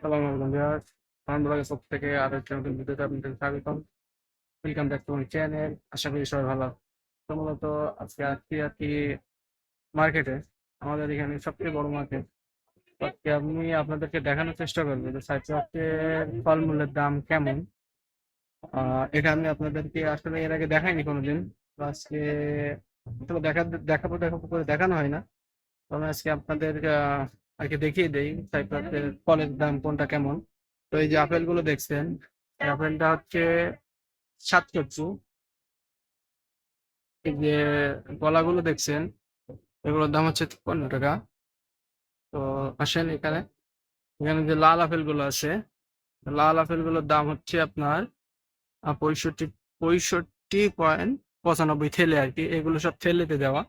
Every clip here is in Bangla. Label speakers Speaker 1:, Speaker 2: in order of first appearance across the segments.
Speaker 1: আসসালামু আলাইকুম ভিউয়ার্স। আনন্দবাগের পক্ষ থেকে আরও একটি নতুন ভিডিওতে আপনাদের স্বাগতম। Welcome back to my channel আশা করি সবাই ভালো তো মূলত আজকে আজকে আর কি মার্কেটে আমাদের এখানে সবচেয়ে বড় মার্কেট আজকে আমি আপনাদেরকে দেখানোর চেষ্টা করব যে সাইপ্রাসের ফলমূলের দাম কেমন। এটা আমি আপনাদেরকে আসলে এর আগে দেখাইনি কোনোদিন। আজকে আসলে দেখা, দেখাবো দেখাবো করে দেখানো হয় না। তো আমি আজকে আপনাদের আর কি দেখিয়ে দেই সাইপ্রাসের ফলের দাম কোনটা কেমন। তো এই যে আপেলগুলো দেখছেন আপেলটা হচ্ছে সাতচল্লিশ এই যে কলাগুলো দেখছেন, এগুলোর দাম হচ্ছে তিপ্পান্ন টাকা। তো আসেন এখানে এখানে যে লাল আপেলগুলো আছে, লাল আপেলগুলোর দাম হচ্ছে আপনার পঁয়ষট্টি পঁয়ষট্টি পয়েন্ট পঁচানব্বই থেলে আর কি, এগুলো সব থেলেতে দেওয়া।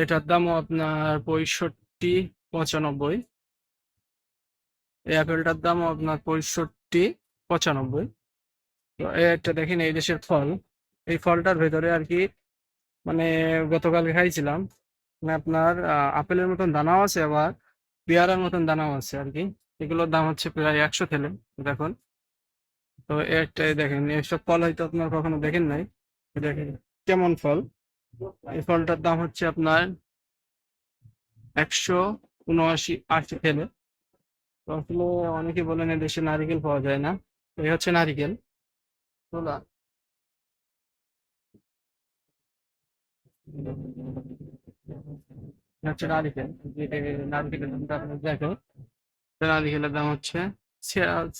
Speaker 1: এটার দামও আপনার পঁয়ষট্টি পঁচানব্বই। এই আপেলটার দামও আপনার পঁয়ষট্টি, পঁচানব্বই। তো এটা দেখেন, এই দেশের ফল। এই ফলটার ভেতরে আর কি মানে গতকাল খাইছিলাম মানে আপনার আপেলের মতন দানাও আছে আবার, পেয়ারার মতন দানাও আছে আর কি। এগুলোর দাম হচ্ছে প্রায় একশো থেলে, দেখুন। তো একটাই দেখেন এসব ফল হয়তো আপনার কখনো দেখেন নাই। দেখেন, কেমন ফল? এই ফলটার দাম হচ্ছে আপনার একশো উনআশি আশি থেলে তো আসলে অনেকে বলেন দেশে নারিকেল পাওয়া যায় না। এই হচ্ছে নারিকেল। তোলা হচ্ছে নারিকেল। নারিকেলের দাম হচ্ছে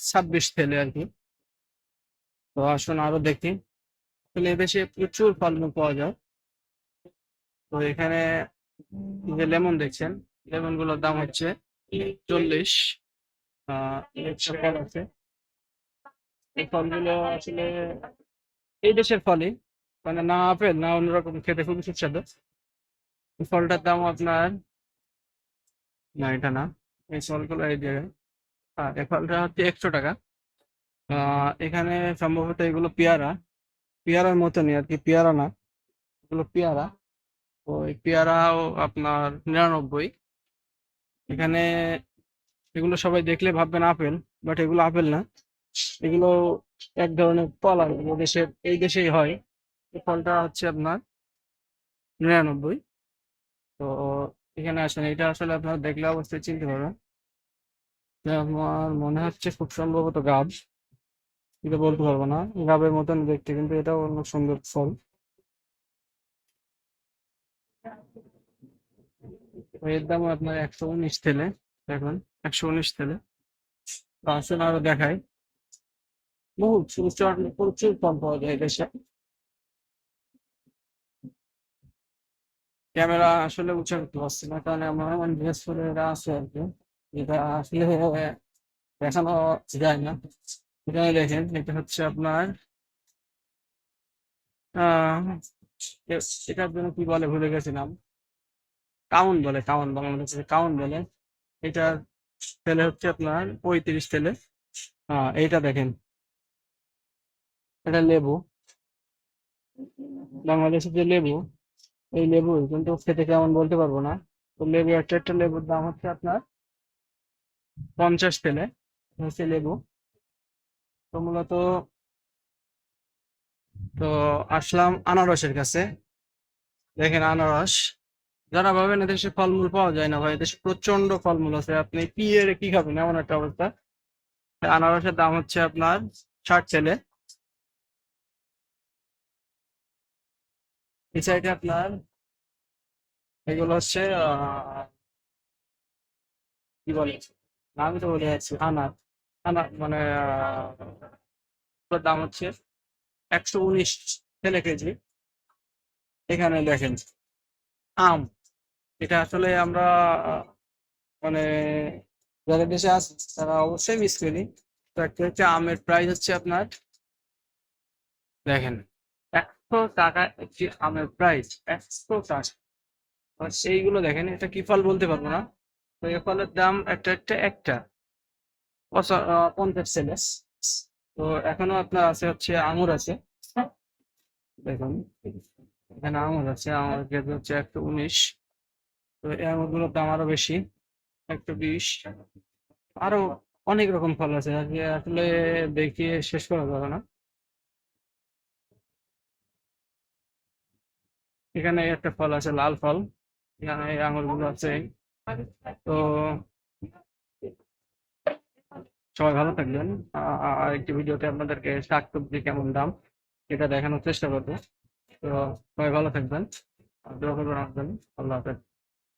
Speaker 1: ছাব্বিশ থেলে আর কি। তো আসুন দেখি। এদেশে প্রচুর ফলমূল পাওয়া যায়। তো এখানে যে লেমন দেখছেন লেমনগুলোর দাম হচ্ছে চল্লিশ। একশো ফল আছে। এই ফলগুলো আসলে এই দেশের ফলই। মানে না আপেল, না অন্যরকম খেতে খুবই সুস্বাদু। ফলটার দাম আপনার না, এটা না। এই ফলগুলো এই জায়গায় হ্যাঁ এই ফলটা হচ্ছে একশো টাকা। এখানে সম্ভবত এগুলো পেয়ারা। পেয়ারার মতনই আর কি, পেয়ারা না। এগুলো পেয়ারা। এই পেয়ারাও আপনার নিরানব্বই। এখানে এগুলো সবাই দেখলে ভাববেন আপেল বাট এগুলো আপেল না। এগুলো এক ধরনের ফল আর দেশের এই দেশেই হয়। এই ফলটা হচ্ছে আপনার নিরানব্বই। তো এখানে আসেন, এটা আসলে আপনারা দেখলে অবশ্যই চিনতে পারবেন। আমার মনে হচ্ছে খুব সম্ভবত গাব। এটা বলতে পারব না, গাবের মতন দেখতে, কিন্তু এটাও অনেক সুন্দর ফল। এর দাম আপনার একশো উনিশ থেলে দেখুন, একশো উনিশ থেলে আসুন আরও দেখাই। বহু প্রচুর ফল পাওয়া যায় দেশে ক্যামেরা আসলে উঁচা করতে না, কারণ আমার পরে এরা আছে আর কি। এটা আসলে দেখানো যায় না। এখানে দেখেন, এটা হচ্ছে আপনার, আহ এ- এটার জন্য কি বলে ভুলে গেছিলাম। কাউন বলে, কাউন বাংলাদেশে কাউন বলে। এটার তেলে হচ্ছে আপনার পঁয়ত্রিশ তেলে। আহ, এইটা দেখেন। এটা লেবু। বাংলাদেশের যে লেবু, এই লেবু কিন্তু খেতে কেমন বলতে পারব না। তো লেবু, একটা একটা লেবুর দাম হচ্ছে আপনার পঞ্চাশ তেলে। হচ্ছে লেবু। তো মূলত তো আসলাম আনারসের কাছে। দেখেন আনারস। যারা ভাবেন এদেশে ফলমূল পাওয়া যায় না ভাই, এদেশে প্রচণ্ড ফলমূল আছে। আপনি এর কি খাবেন? এমন একটা অবস্থা। আনারসের দাম হচ্ছে আপনার ষাট ছেলে। এই সাইডে আপনার এগুলো হচ্ছে কি বলে? আমি তো বলে যাচ্ছি। আনার। আনার মানে দাম হচ্ছে একশো উনিশ ছেলে কেজি। এখানে দেখেন, আম। এটা আসলে আমরা মানে যারা দেশে আছে, তারা অবশ্যই মিস করি। তো একটা হচ্ছে আমের প্রাইস হচ্ছে আপনার দেখেন, একশো টাকা একটি আমের প্রাইস একশো টাকা। সেইগুলো দেখেন, এটা কি ফল বলতে পারব না? তো এই ফলের দাম একটা একটা একটা। পঞ্চাশ সেলে তো এখনও আপনার আছে হচ্ছে আঙুর আছে। দেখুন, এখানে আঙুর আছে আঙুর হচ্ছে একশো উনিশ। তো এই আঙুরগুলোর দাম আরও বেশি একশো বিশ। আরও অনেক রকম ফল আছে আসলে দেখিয়ে শেষ করা যাবে না। এখানে একটা ফল আছে, লাল ফল। এখানে এই আঙুরগুলো আছে। তো সবাই ভালো থাকবেন। আর একটি ভিডিওতে আপনাদেরকে শাক সবজি কেমন দাম এটা দেখানোর চেষ্টা করব। তো সবাই ভালো থাকবেন আল্লাহ হাফেজ।